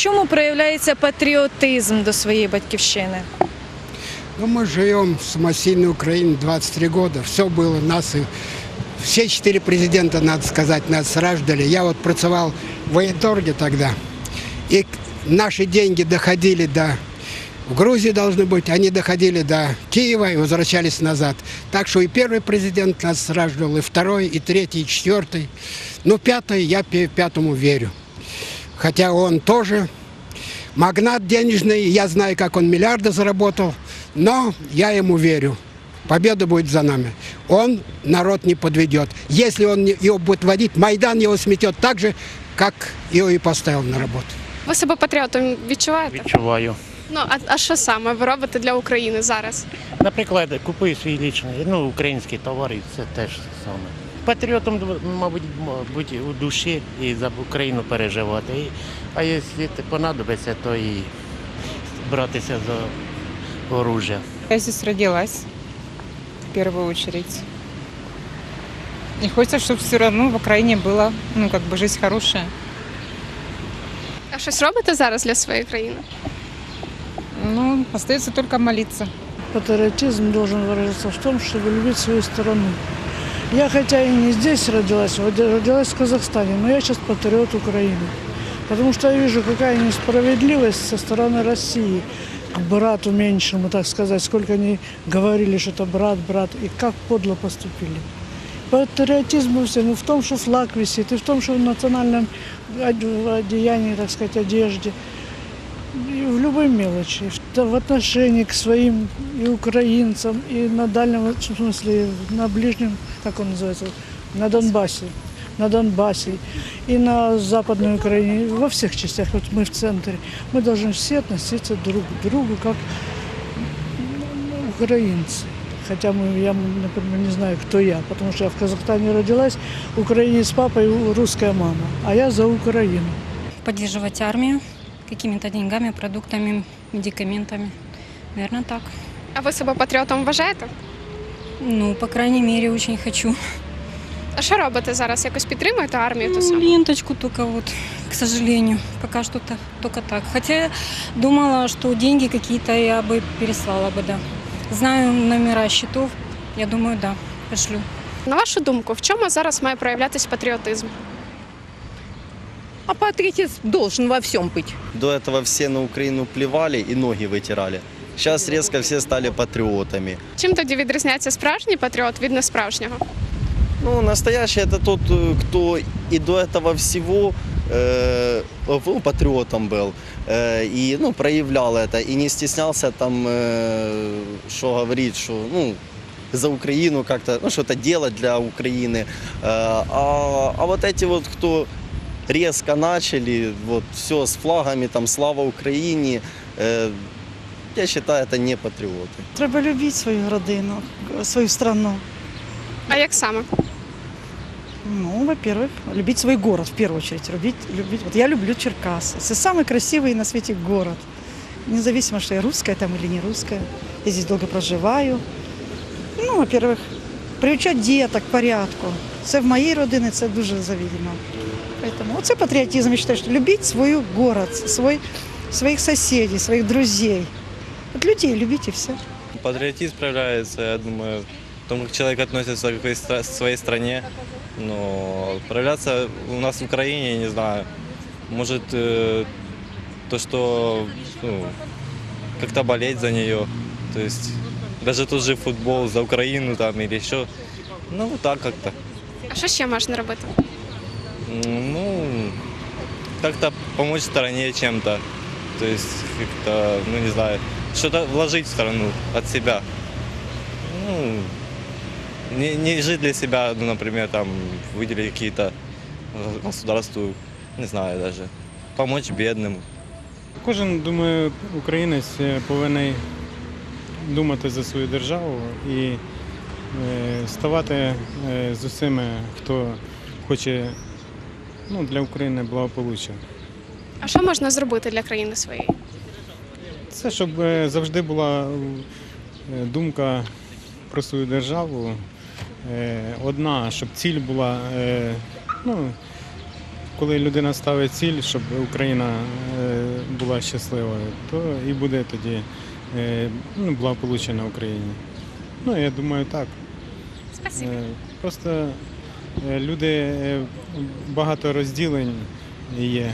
чому проявляється патріотизм до своєї батьківщини? Ну, мы живем в самосильной Украине 23 года. Все было нас и все четыре президента, надо сказать, нас рождали. Я вот працевал в военторге тогда. И к- наши деньги доходили до... В Грузии должны быть, они доходили до Киева и возвращались назад. Так что и первый президент нас рождал, и второй, и третий, и четвертый. Ну, пятый, я пе- пятому верю. Хотя он тоже магнат денежный, я знаю, как он миллиарды заработал, но я ему верю. Победа будет за нами. Он народ не подведет. Если он его будет водить, Майдан его сметет так же, как его и поставил на работу. Ви себе патріотом відчуваєте? Відчуваю. Ну а, а що саме ви робите для України зараз? Наприклад, купую свій лічний, ну, український товар, і це теж саме. Патріотом, мабуть, бути у душі і за Україну переживати. І, а якщо понадобиться, то і братися за оружие. Я здесь родилась, в первую очередь. И хочется, чтобы все равно в Украине была, ну, как бы жизнь хорошая. А щось робите зараз для своєї країни? Ну, остается только молиться. Патриотизм должен выражаться в том, чтобы любить свою страну. Я хотя и не здесь родилась, роди- родилась в Казахстане, но я сейчас патриот Украины. Потому что я вижу, какая несправедливость со стороны России к брату меньшему, так сказать, сколько они говорили, что это брат, брат, и как подло поступили. Патриотизм во всем, и в том, что флаг висит, и в том, что в национальном оде- одеянии, так сказать, одежде, и В любой мелочи, в, отношении к своим и украинцам, и на дальнем, в смысле, на ближнем, как он называется, на Донбассе, на Донбассе. И на Западной Украине, во всех частях, вот мы в центре, мы должны все относиться друг к другу как украинцы. Хотя мы, я, например, не знаю, кто я, потому что я в Казахстане родилась, украинец папа и русская мама, а я за Украину. поддерживать армию какими-то деньгами, продуктами, медикаментами. Наверное, так. А ви себе патріотом вважаєте? Ну, по крайней мере, очень хочу. А що робите зараз? Якось підтримуєте армію ту Ну, саму? ленточку только вот, к сожалению, пока что -то, только так. Хотя я думала, что деньги какие-то я бы переслала бы, да. Знаю номера счетов, я думаю, да, пошлю. На вашу думку, в чому зараз має проявлятися патріотизм? А патриотизм должен во всем быть. До этого все на Украину плевали и ноги вытирали. Сейчас резко все стали патриотами. Чим тоді відрізняється справжній патріот від несправжнього? Ну, настоящий это тот, э, кто и до этого всего э, ну, патриотом был э, и ну, проявлял это, и не стеснялся там, э, что говорить, что ну, за Украину как-то, ну, что-то делать для Украины. Э, а, а вот эти вот, кто резко начали, вот все с флагами, там, слава Украине, э, я считаю, это не патриоты. Треба любить свою родину, свою страну. А як саме? Ну, во-первых, любить свой город в первую очередь. Любить, любить. Вот я люблю Черкасы. Это самый красивый на свете город. Независимо, что я русская там или не русская. Я здесь долго проживаю. Ну, во-первых, приучать діток к порядку. Це в моїй родині це дуже завідомо. Поэтому оце патріотизм. Я считаю, что любить свой город, свой, своих соседей, своих друзей. Вот людей любить и все. Патриотизм проявляется, я думаю, в том, как человек относится к своей стране. Но проявляться у нас в Украине, я не знаю, может э, то, что ну, как-то болеть за нее. То есть даже тот же футбол за Украину там или еще. Ну, вот так как-то. А що ще можна робити? М, Ну, как-то помочь стране чем-то. То есть как-то, ну не знаю, что-то вложить в страну от себя. Ну, не, не жить для себя, ну, например, там, выделить какие-то э, государству, не знаю даже, помочь бедным. Кожен, думаю, українець е, повинен думати за свою державу і е, ставати е, з усіми, хто хоче ну, для України благополуччя. А що можна зробити для країни своєї? Це щоб е, завжди була е, думка про свою державу. е, Одна, щоб ціль була ну, коли людина ставить ціль, щоб Україна була щасливою, то і буде тоді ну, благополуччя на Україні. Ну, я думаю, так. Спасибо. Просто люди е, багато розділень є.